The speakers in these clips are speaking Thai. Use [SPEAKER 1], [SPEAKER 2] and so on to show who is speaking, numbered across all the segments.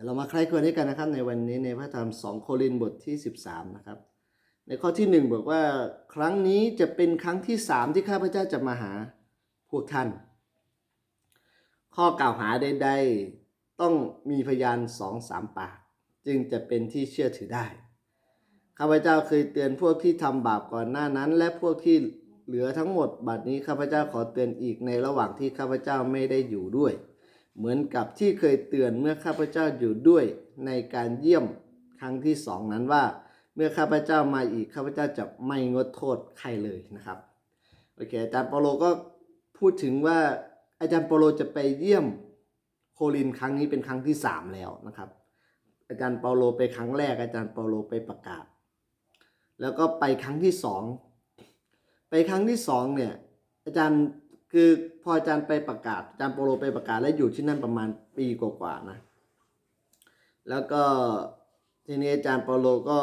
[SPEAKER 1] ดี๋ยวเรามาใคร่ครวญด้วยกันนะครับ ในวันนี้ในพระธรรม2โครินธ์บทที่ 13 นะครับ ในข้อที่ 1 บอกว่าครั้งนี้จะเป็นครั้งที่ 3 ที่ข้าพเจ้าจะมาหาพวกท่าน ข้อกล่าวหาใดๆต้องมีพยานสองสามปาก จึงจะเป็นที่เชื่อถือได้ ข้าพเจ้าเคยเตือนพวกที่ทำบาปก่อนหน้านั้น และพวกที่เหลือทั้งหมดบัดนี้ข้าพเจ้าขอเตือนอีกในระหว่างที่ข้าพเจ้าไม่ได้อยู่ด้วย เหมือนกับที่เคยเตือนเมื่อข้าพเจ้าอยู่ด้วยในการเยี่ยมครั้งที่สองนั้นว่า เมื่อข้าพเจ้ามาอีกข้าพเจ้าจะไม่งดโทษใครเลยนะครับโอเคอาจารย์เปโลก็พูดถึงว่าอาจารย์เปโลจะไปเยี่ยมโครินครั้งนี้เป็นครั้งที่สามแล้วนะครับ อาจารย์เปโลไปครั้งแรก อาจารย์เปโลไปประกาศ แล้วก็ไปครั้งที่สองไปครั้งที่สองเนี่ยอาจารย์ คือพออาจารย์ไปประกาศอาจารย์เปโลไปประกาศและอยู่ที่นั่นประมาณปีกว่าๆนะ แล้วก็ทีนี้อาจารย์เปโลก็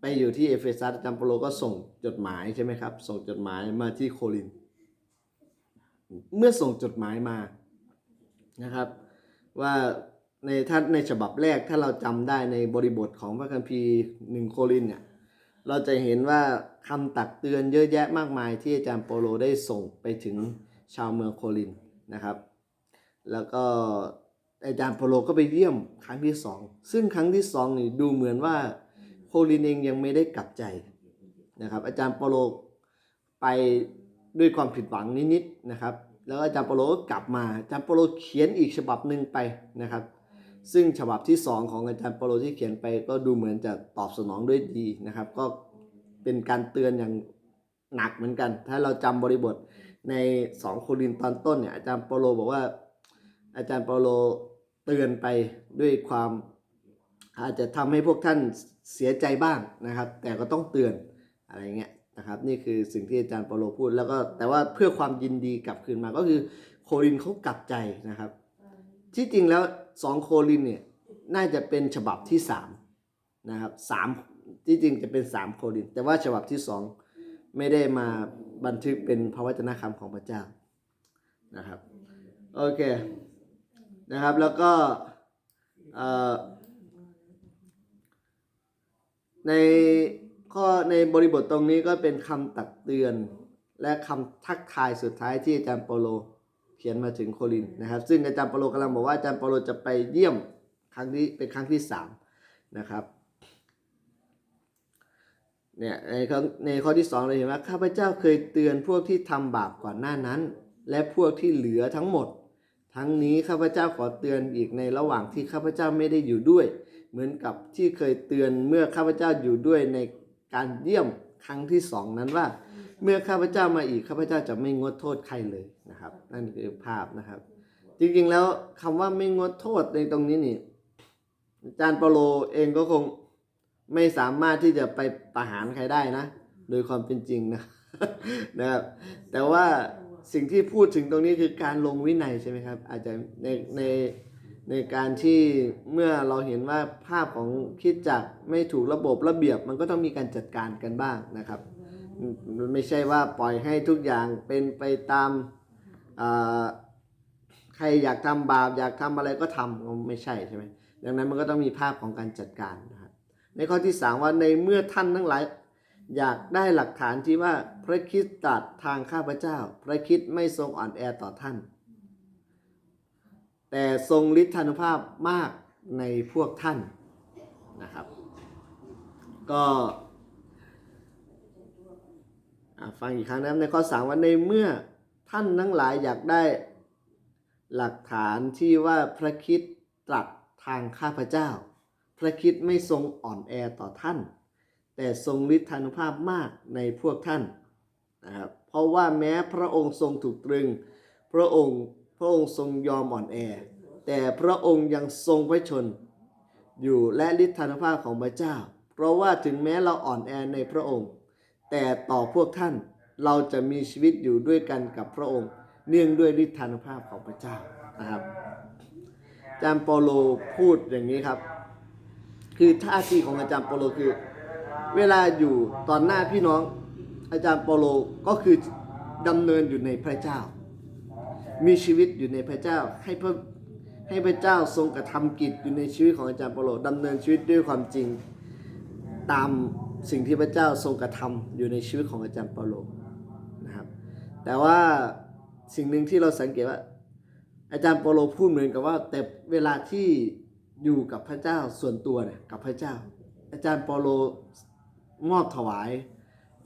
[SPEAKER 1] ไปอยู่ที่เอเฟซัสอาจารย์เปโลก็ส่งจดหมายใช่ไหมครับ ส่งจดหมายมาที่โคริน เมื่อส่งจดหมายมานะครับ ว่าในท่านในฉบับแรกถ้าเราจำได้ในบริบทของพระคัมภีร์หนึ่งโครินเนี่ย เราจะเห็นว่าคำตักเตือนเยอะแยะมากมายที่อาจารย์เปโลได้ส่งไปถึงชาวเมืองโครินนะครับ แล้วก็อาจารย์เปโลก็ไปเยี่ยมครั้งที่สองซึ่งครั้งที่สองนี่ดูเหมือนว่าโครินเองยังไม่ได้กลับใจนะครับ อาจารย์เปโลไปด้วยความผิดหวังนิดๆนะครับ แล้วอาจารย์เปโลก็กลับมาอาจารย์เปโลเขียนอีกฉบับหนึ่งไปนะครับ ซึ่งฉบับที่สองของอาจารย์เปโลที่เขียนไปก็ดูเหมือนจะตอบสนองด้วยดีนะครับ ก็เป็นการเตือนอย่างหนักเหมือนกัน ถ้าเราจำบริบทใน 2 โครินตอนต้นเนี่ยอาจารย์เปโลบอกว่าอาจารย์เปโลเตือนไปด้วยความอาจจะทำให้พวกท่านเสียใจบ้างนะครับ แต่ก็ต้องเตือนอะไรเงี้ยนะครับนี่คือสิ่งที่อาจารย์เปโลพูดแล้วก็แต่ว่าเพื่อความยินดีกลับคืนมาก็คือโครินเขากลับใจนะครับ ที่จริงแล้ว สองโครินเนี่ยน่าจะเป็นฉบับที่สามนะครับสามที่จริงจะเป็นสามโคริน แต่ว่าฉบับที่สองไม่ได้มาบันทึกเป็นพระวจนะคำของพระเจ้านะครับโอเคนะครับแล้วก็ในข้อในบริบทตรงนี้ก็เป็นคำตักเตือนและคำทักทายสุดท้ายที่อาจารย์เปโล ขียนมาถึงโครินนะครับ ซึ่งอาจารย์เปาโลกำลังบอกว่าอาจารย์เปาโลจะไปเยี่ยมครั้งนี้เป็นครั้งที่สามนะครับเนี่ยในข้อในข้อที่สองเราเห็นว่าข้าพเจ้าเคยเตือนพวกที่ทำบาปก่อนหน้านั้น และพวกที่เหลือทั้งหมด ทั้งนี้ข้าพเจ้าขอเตือนอีกในระหว่างที่ข้าพเจ้าไม่ได้อยู่ด้วย เหมือนกับที่เคยเตือนเมื่อข้าพเจ้าอยู่ด้วยในการเยี่ยมครั้งที่สองนั้นว่า เมื่อข้าพเจ้ามาอีกข้าพเจ้าจะไม่งดโทษใครเลยนะครับ นั่นคือภาพนะครับ จริงๆแล้วคำว่าไม่งดโทษในตรงนี้นี่อาจารย์เปโลเองก็คงไม่สามารถที่จะไปประหารใครได้นะ โดยความเป็นจริงนะนะครับ แต่ว่าสิ่งที่พูดถึงตรงนี้คือการลงวินัยใช่ไหมครับ อาจจะในในในการที่เมื่อเราเห็นว่าภาพของคิดจักไม่ถูกระบบระเบียบมันก็ต้องมีการจัดการกันบ้างนะครับ มันไม่ใช่ว่าปล่อยให้ทุกอย่างเป็นไปตามใครอยากทำบาปอยากทำอะไรก็ทำไม่ใช่ใช่ไหมดังนั้นมันก็ต้องมีภาพของการจัดการนะครับในข้อที่สามว่าในเมื่อท่านทั้งหลายอยากได้หลักฐานที่ว่าพระคริสต์ตรัดทางข้าพเจ้า พระคริสต์ไม่ทรงอ่อนแอต่อท่าน แต่ทรงฤทธานุภาพมากในพวกท่านนะครับ ก็ ฟังอีกครั้งนะครับในข้อสามว่าในเมื่อท่านทั้งหลายอยากได้หลักฐานที่ว่าพระคิดตรัสทางข้าพเจ้า พระคิดไม่ทรงอ่อนแอต่อท่าน แต่ทรงฤทธานุภาพมากในพวกท่านนะครับเพราะว่าแม้พระองค์ทรงถูกตรึง พระองค์พระองค์ทรงยอมอ่อนแอ แต่พระองค์ยังทรงไว้ชน อยู่และฤทธานุภาพของพระเจ้า เพราะว่าถึงแม้เราอ่อนแอในพระองค์ แต่ต่อพวกท่านเราจะมีชีวิตอยู่ด้วยกันกับพระองค์ เนื่องด้วยฤทธานุภาพของพระเจ้านะครับอาจารย์เปาโลพูดอย่างนี้ครับ คือท่าทีของอาจารย์เปาโลคือ เวลาอยู่ตอนหน้าพี่น้องอาจารย์เปาโลก็คือดำเนินอยู่ในพระเจ้า มีชีวิตอยู่ในพระเจ้าให้พระให้พระเจ้าทรงกระทำกิจอยู่ในชีวิตของอาจารย์เปาโลดำเนินชีวิตด้วยความจริงตาม สิ่งที่พระเจ้าทรงกระทำอยู่ในชีวิตของอาจารย์เปาโลนะครับ แต่ว่าสิ่งหนึ่งที่เราสังเกตว่า อาจารย์เปาโลพูดเหมือนกับว่าแต่เวลาที่อยู่กับพระเจ้าส่วนตัวเนี่ยกับพระเจ้า อาจารย์เปาโลมอบถวาย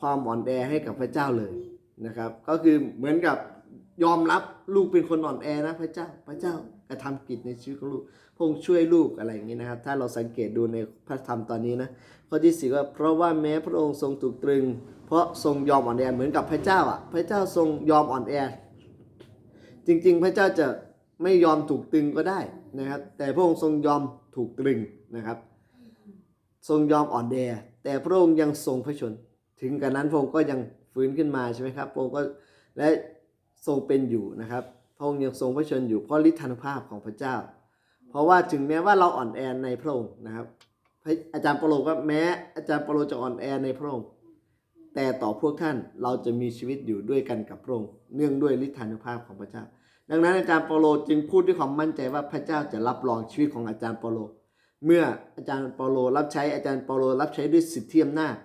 [SPEAKER 1] ความอ่อนแอให้กับพระเจ้าเลยนะครับ ก็คือเหมือนกับยอมรับลูกเป็นคนอ่อนแอนะพระเจ้าพระเจ้า ทำกิจในชีวิตของลูกพระองค์ช่วยลูกอะไรอย่างนี้นะครับ ถ้าเราสังเกตดูในพระธรรมตอนนี้นะข้อที่สี่ว่าเพราะว่าแม้พระองค์ทรงถูกตรึง เพราะทรงยอมอ่อนแอเหมือนกับพระเจ้าอะพระเจ้าทรงยอมอ่อนแอ จริงๆ พระเจ้าจะไม่ยอมถูกตรึงก็ได้นะครับ แต่พระองค์ทรงยอมถูกตรึงนะครับ ทรงยอมอ่อนแอแต่พระองค์ยังทรงพระชน ถึงกระนั้นพระองค์ก็ยังฟื้นขึ้นมาใช่ไหมครับพระองค์ก็และทรงเป็นอยู่นะครับ พระองค์ยังทรงพระชนอยู่เพราะฤทธานุภาพของพระเจ้า เพราะว่าถึงแม้ว่าเราอ่อนแอในพระองค์นะครับ อาจารย์เปโลว่าแม้อาจารย์เปโลจะอ่อนแอในพระองค์แต่ต่อพวกท่านเราจะมีชีวิตอยู่ด้วยกันกับพระองค์เนื่องด้วยฤทธานุภาพของพระเจ้า ดังนั้นอาจารย์เปโลจึงพูดด้วยความมั่นใจว่าพระเจ้าจะรับรองชีวิตของอาจารย์เปโลเมื่ออาจารย์เปโลรับใช้อาจารย์เปโลรับใช้ด้วยสิทธิอำนาจ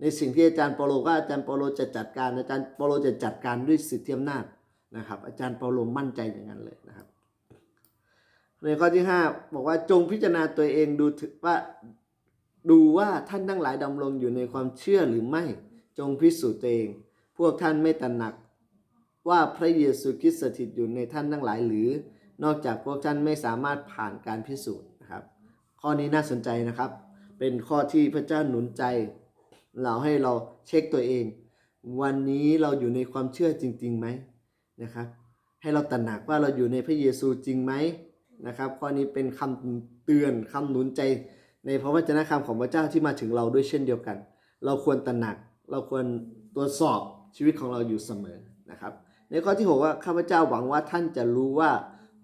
[SPEAKER 1] ในสิ่งที่อาจารย์เปโลก็อาจารย์เปโลจะจัดการอาจารย์เปโลจะจัดการด้วยสิทธิอำนาจ นะครับ อาจารย์เปาโลมั่นใจอย่างนั้นเลยนะครับ ในข้อที่ 5 บอกว่าจงพิจารณาตัวเองดูถว่าดูว่าท่านทั้งหลายดำรงอยู่ในความเชื่อหรือไม่จงพิสูจน์ตัวเอง พวกท่านไม่ตระหนัก ว่าพระเยซูคริสต์สถิตอยู่ในท่านทั้งหลายหรือ นอกจากพวกท่านไม่สามารถผ่านการพิสูจน์นะครับ ข้อนี้น่าสนใจนะครับ เป็นข้อที่พระเจ้าหนุนใจ เราให้เราเช็คตัวเอง วันนี้เราอยู่ในความเชื่อจริงๆไหม นะครับ ให้เราตระหนักว่าเราอยู่ในพระเยซูจริงไหมนะครับข้อนี้เป็นคำเตือนคำหนุนใจ ในพระวจนะคำของพระเจ้าที่มาถึงเราด้วยเช่นเดียวกัน เราควรตระหนัก เราควรตรวจสอบชีวิตของเราอยู่เสมอนะครับ ในข้อที่6ว่าข้าพเจ้าหวังว่าท่านจะรู้ว่า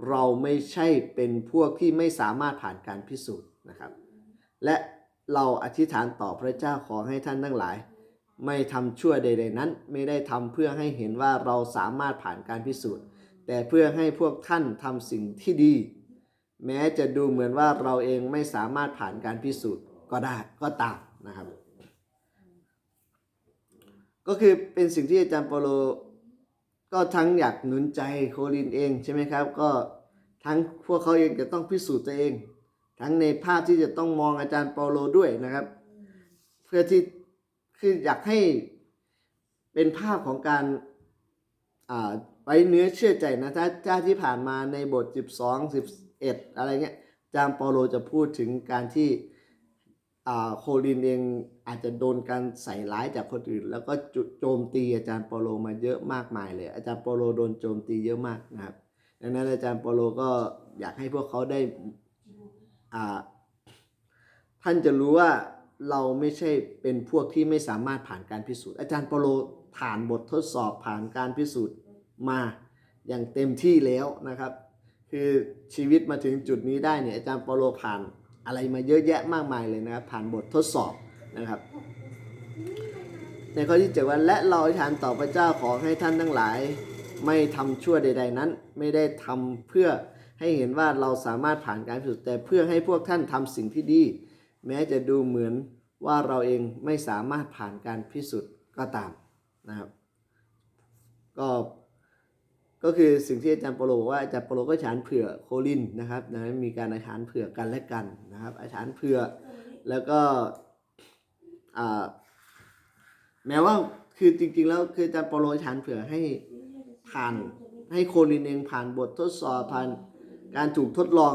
[SPEAKER 1] เราไม่ใช่เป็นพวกที่ไม่สามารถผ่านการพิสูจน์นะครับ และเราอธิษฐานต่อพระเจ้าขอให้ท่านทั้งหลาย ไม่ทำชั่วใดๆนั้น ไม่ได้ทำเพื่อให้เห็นว่าเราสามารถผ่านการพิสูจน์ แต่เพื่อให้พวกท่านทำสิ่งที่ดี แม้จะดูเหมือนว่าเราเองไม่สามารถผ่านการพิสูจน์ก็ได้ก็ตามนะครับ ก็คือเป็นสิ่งที่อาจารย์เปโลก็ทั้งอยากหนุนใจโคลินเองใช่ไหมครับ ก็ทั้งพวกเขาเองจะต้องพิสูจน์ตัวเอง ทั้งในภาพที่จะต้องมองอาจารย์เปโลด้วยนะครับ เพื่อที่ คืออยากให้เป็นภาพของการอ่าไว้เนื้อเชื่อใจนะถ้าถ้าที่ผ่านมาในบท 12 11 อะไรเงี้ยอาจารย์เปาโลจะพูดถึงการที่อ่าโคลินเองอาจจะโดนการใส่ร้ายจากคนอื่น แล้วก็โจมตีอาจารย์ปาโลมาเยอะมากมายเลย อาจารย์ปาโลโดนโจมตีเยอะมากนะครับ ดังนั้นอาจารย์ปาโลก็อยากให้พวกเขาได้อ่าท่านจะรู้ว่า เราไม่ใช่เป็นพวกที่ไม่สามารถผ่านการพิสูจน์ อาจารย์เปโลผ่านบททดสอบผ่านการพิสูจน์มาอย่างเต็มที่แล้วนะครับ คือชีวิตมาถึงจุดนี้ได้เนี่ยอาจารย์เปโลผ่านอะไรมาเยอะแยะมากมายเลยนะครับ ผ่านบททดสอบนะครับ ในข้อที่เจ็ดว่าและเราอธิษฐานต่อพระเจ้าขอให้ท่านทั้งหลาย ไม่ทำชั่วใด ๆนั้น ไม่ได้ทำเพื่อให้เห็นว่าเราสามารถผ่านการพิสูจน์แต่เพื่อให้พวกท่านทำสิ่งที่ดี แม้จะดูเหมือนว่าเราเองไม่สามารถผ่านการพิสูจน์ก็ตามนะครับ ก็ก็คือสิ่งที่อาจารย์ปโลบอกว่าอาจารย์ปโลก็อธิษฐานเผื่อโคลินนะครับนะมีการอธิษฐานเผื่อกันและกันนะครับอธิษฐานเผื่อแล้วก็แม้ว่าคือจริงๆแล้วคืออาจารย์ปโลอธิษฐานเผื่อให้ผ่านให้โคลินเองผ่านบททดสอบผ่านการถูกทดลอง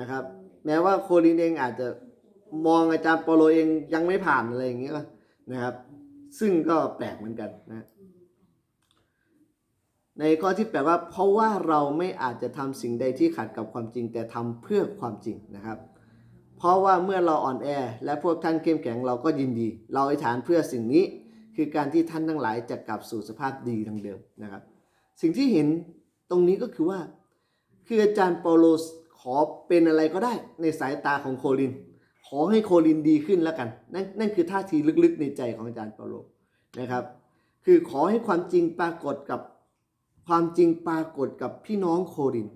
[SPEAKER 1] นะครับ แม้ว่าโคลินเองอาจจะ มองอาจารย์ปาโลเองยังไม่ผ่านอะไรอย่างเงี้ยนะครับ ซึ่งก็แปลกเหมือนกันนะในข้อที่แปลว่า เพราะว่าเราไม่อาจจะทำสิ่งใดที่ขัดกับความจริง แต่ทำเพื่อความจริงนะครับ เพราะว่าเมื่อเราอ่อนแอ และพวกท่านเข้มแข็งเราก็ยินดี เราอธิษฐานเพื่อสิ่งนี้คือการที่ท่านทั้งหลายจะกลับสู่สภาพดีดังเดิมนะครับ สิ่งที่เห็นตรงนี้ก็คือว่า คืออาจารย์เปาโลขอเป็นอะไรก็ได้ในสายตาของโคลิน ขอให้โคลินดีขึ้นแล้วกัน นั่นนั่นคือท่าทีลึกๆในใจของอาจารย์เปาโลนะครับ คือขอให้ความจริงปรากฏกับความจริงปรากฏกับพี่น้องโคริน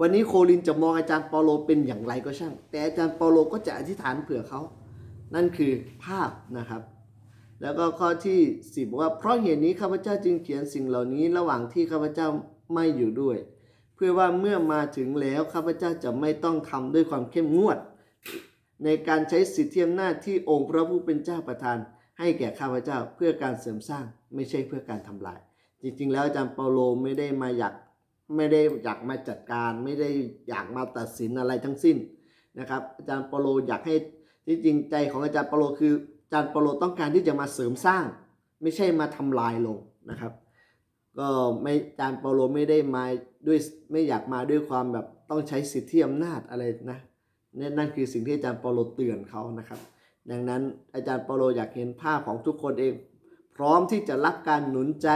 [SPEAKER 1] วันนี้โคลินจะมองอาจารย์เปาโลเป็นอย่างไรก็ช่าง แต่อาจารย์เปาโลก็จะอธิษฐานเผื่อเขา นั่นคือภาพนะครับ แล้วก็ข้อที่สิบว่าเพราะเหตุนี้ข้าพเจ้าจึงเขียนสิ่งเหล่านี้ ระหว่างที่ข้าพเจ้าไม่อยู่ด้วย เพื่อว่าเมื่อมาถึงแล้วข้าพเจ้าจะไม่ต้องทำด้วยความเข้มงวด ในการใช้สิทธิอำนาจที่องค์พระผู้เป็นเจ้าประทาน ให้แก่ข้าพเจ้าเพื่อการเสริมสร้างไม่ใช่เพื่อการทำลาย จริงๆ แล้วอาจารย์เปาโลไม่ได้มาอยากไม่ได้อยากมาจัดการ ไม่ได้อยากมาตัดสินอะไรทั้งสิ้นนะครับอาจารย์เปาโลอยากให้ที่จริงใจของอาจารย์เปาโลคืออาจารย์เปาโลต้องการที่จะมาเสริมสร้าง ไม่ใช่มาทำลายลงนะครับ ก็ไม่อาจารย์เปาโลไม่ได้มาด้วยไม่อยากมาด้วยความแบบต้องใช้สิทธิอำนาจอะไรนะ นั่นนั่นคือสิ่งที่อาจารย์เปาโลเตือนเขานะครับ ดังนั้นอาจารย์เปาโลอยากเห็นภาพของทุกคนเอง พร้อมที่จะรับการหนุนใจ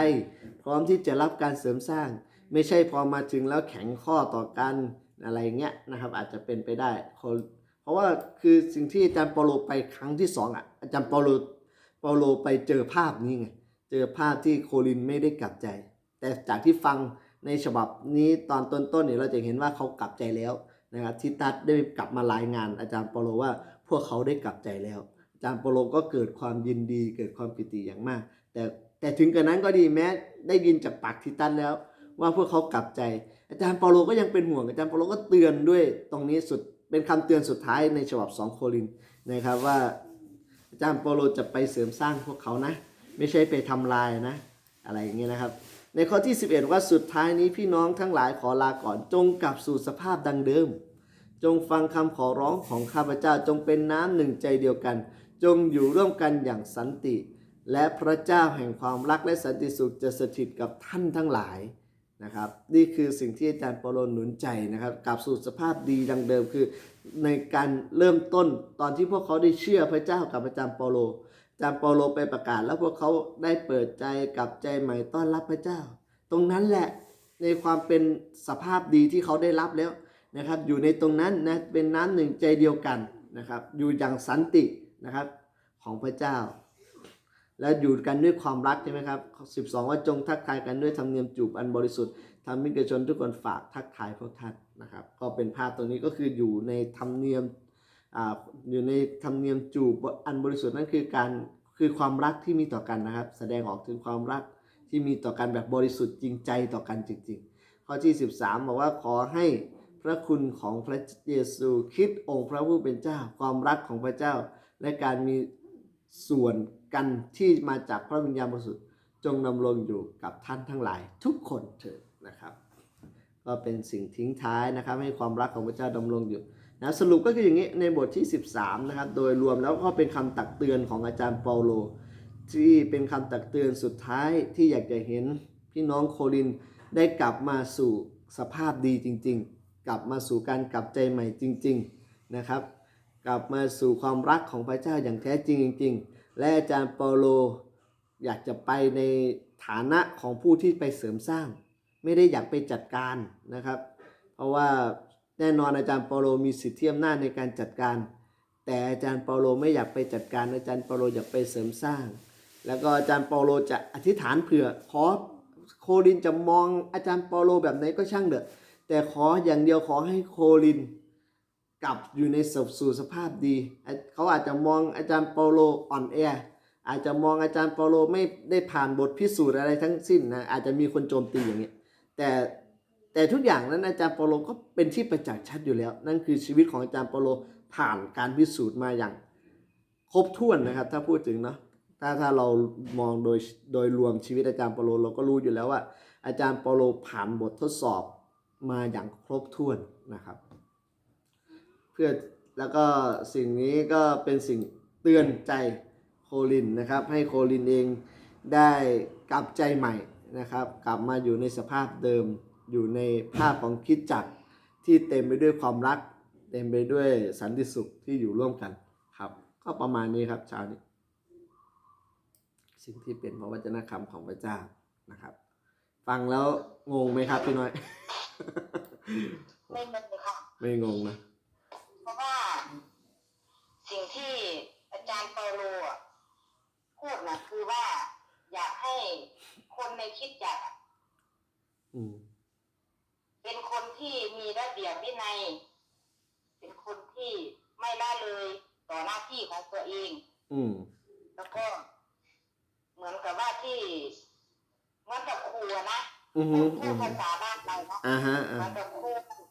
[SPEAKER 1] พร้อมที่จะรับการเสริมสร้าง ไม่ใช่พอมาถึงแล้วแข็งข้อต่อกันอะไรเงี้ยนะครับอาจจะเป็นไปได้ เพราะว่าคือสิ่งที่อาจารย์เปาโลไปครั้งที่สองอะอาจารย์เปาโลเปาโลไปเจอภาพนี้ไงเจอภาพที่โคลินไม่ได้กลับใจ แต่จากที่ฟังในฉบับนี้ตอนต้นๆเนี่ยเราจะเห็นว่าเขากลับใจแล้ว นะครับที่ตัดได้กลับมารายงานอาจารย์เปโลว่าพวกเขาได้กลับใจแล้ว อาจารย์เปโลก็เกิดความยินดีเกิดความปิติอย่างมาก แต่แต่ถึงกระนั้นก็ดีแม้ได้ยินจากปากทิตันแล้ว ว่าพวกเขากลับใจ อาจารย์เปโลก็ยังเป็นห่วงอาจารย์เปโลก็เตือนด้วยตรงนี้สุดเป็นคำเตือนสุดท้ายในฉบับ2โครินนะครับว่าอาจารย์เปโลจะไปเสริมสร้างพวกเขานะ ไม่ใช่ไปทำลายนะ อะไรอย่างเงี้ยนะครับ ในข้อที่ 11 ว่าสุดท้ายนี้พี่น้องทั้งหลายขอลาก่อนจงกลับสู่สภาพดังเดิม จงฟังคำขอร้องของข้าพเจ้าจงเป็นน้ำหนึ่งใจเดียวกัน จงอยู่ร่วมกันอย่างสันติ และพระเจ้าแห่งความรักและสันติสุขจะสถิตกับท่านทั้งหลายนะครับนี่คือสิ่งที่อาจารย์ปาโลหนุนใจนะครับกลับสู่สภาพดีดังเดิมคือในการเริ่มต้นตอนที่พวกเขาได้เชื่อพระเจ้ากับอาจารย์ปโล จารย์เปาโลไปประกาศแล้วพวกเขาได้เปิดใจกับใจใหม่ต้อนรับพระเจ้า ตรงนั้นแหละในความเป็นสภาพดีที่เขาได้รับแล้วนะครับ อยู่ในตรงนั้นนะเป็นน้ำหนึ่งใจเดียวกันนะครับ อยู่อย่างสันตินะครับของพระเจ้า และอยู่กันด้วยความรักใช่ไหมครับ12 ว่าจงทักทายกันด้วยธรรมเนียมจูบอันบริสุทธิ์ทำมิกชนทุกคนฝากทักทายพวกท่านนะครับ ก็เป็นภาพตรงนี้ก็คืออยู่ในธรรมเนียม อยู่ในธรรมเนียมจูบอันบริสุทธิ์นั่นคือการคือความรักที่มีต่อกันนะครับ แสดงออกถึงความรักที่มีต่อกันแบบบริสุทธิ์จริงใจต่อกันจริงๆ ข้อที่ 13 บอกว่าขอให้พระคุณของพระเยซูคิดองค์พระผู้เป็นเจ้า ความรักของพระเจ้า และการมีส่วนกันที่มาจากพระวิญญาณบริสุทธิ์จงดำรงอยู่กับท่านทั้งหลายทุกคนเถิดนะครับ ก็เป็นสิ่งทิ้งท้ายนะครับ ให้ความรักของพระเจ้าดำรงอยู่ นะสรุปก็คืออย่างนี้ในบทที่ 13นะครับโดยรวมแล้วก็เป็นคำตักเตือนของอาจารย์เปาโล ที่เป็นคำตักเตือนสุดท้ายที่อยากจะเห็นพี่น้องโครินได้กลับมาสู่สภาพดีจริง ๆ กลับมาสู่การกลับใจใหม่จริง ๆนะครับ กลับมาสู่ความรักของพระเจ้าอย่างแท้จริงจริง ๆ และอาจารย์เปาโลอยากจะไปในฐานะของผู้ที่ไปเสริมสร้าง ไม่ได้อยากไปจัดการนะครับ เพราะว่า แน่นอนอาจารย์เปาโลมีสิทธิอำนาจในการจัดการ แต่อาจารย์เปาโลไม่อยากไปจัดการอาจารย์เปาโลอยากไปเสริมสร้าง แล้วก็อาจารย์เปาโลจะอธิษฐานเผื่อขอโคลินจะมองอาจารย์เปาโลแบบไหนก็ช่างเถอะแต่ขออย่างเดียวขอให้โคลินกลับอยู่ในสสู่สภาพดี เขาอาจจะมองอาจารย์เปาโลอ่อนแอ อาจจะมองอาจารย์เปาโลไม่ได้ผ่านบทพิสูจน์อะไรทั้งสิ้นนะ อาจจะมีคนโจมตีอย่างเงี้ย แต่ แต่ทุกอย่างนั้นอาจารย์เปโลก็เป็นที่ประจักษ์ชัดอยู่แล้ว นั่นคือชีวิตของอาจารย์เปโลผ่านการพิสูจน์มาอย่าง ครบถ้วนนะครับ ถ้าพูดถึงเนาะถ้าถ้าเรามองโดยโดยรวมชีวิตอาจารย์เปโลเราก็รู้อยู่แล้วว่า อาจารย์เปโลผ่านบททดสอบมาอย่างครบถ้วนนะครับ เพื่อแล้วก็สิ่งนี้ก็เป็นสิ่งเตือนใจโคลินนะครับ ให้โคลินเองได้กลับใจใหม่นะครับ กลับมาอยู่ในสภาพเดิม อยู่ในภาพของคริดจักรที่เต็มไปด้วยความรัก เต็มไปด้วยสันติสุขที่อยู่ร่วมกันครับ ก็ประมาณนี้ครับเช้านี้ สิ่งที่เป็นพระวจนะคำของพระเจ้านะครับ ฟังแล้วงงไหมครับพี่น้อย
[SPEAKER 2] ไม่งงค่ะ
[SPEAKER 1] ไม่งงนะ
[SPEAKER 2] เพราะว่าสิ่งที่อาจารย์เปาโลอะพูดนะคือว่าอยากให้คนในคริดจักรอะ
[SPEAKER 1] อืม
[SPEAKER 2] เป็นคนที่มีระเบียบวินัย เป็นคนที่ไม่ละเลยต่อหน้าที่ของตัวเอง
[SPEAKER 1] อืม
[SPEAKER 2] แล้วก็เหมือนกับว่าที่เหมือนกับครูอะนะ
[SPEAKER 1] อือฮึ
[SPEAKER 2] พู
[SPEAKER 1] อื
[SPEAKER 2] ด
[SPEAKER 1] อฮึ
[SPEAKER 2] ภาษาบ้านเราเนาะ
[SPEAKER 1] อ่าฮะ
[SPEAKER 2] เห
[SPEAKER 1] อ่า
[SPEAKER 2] มือนกับครู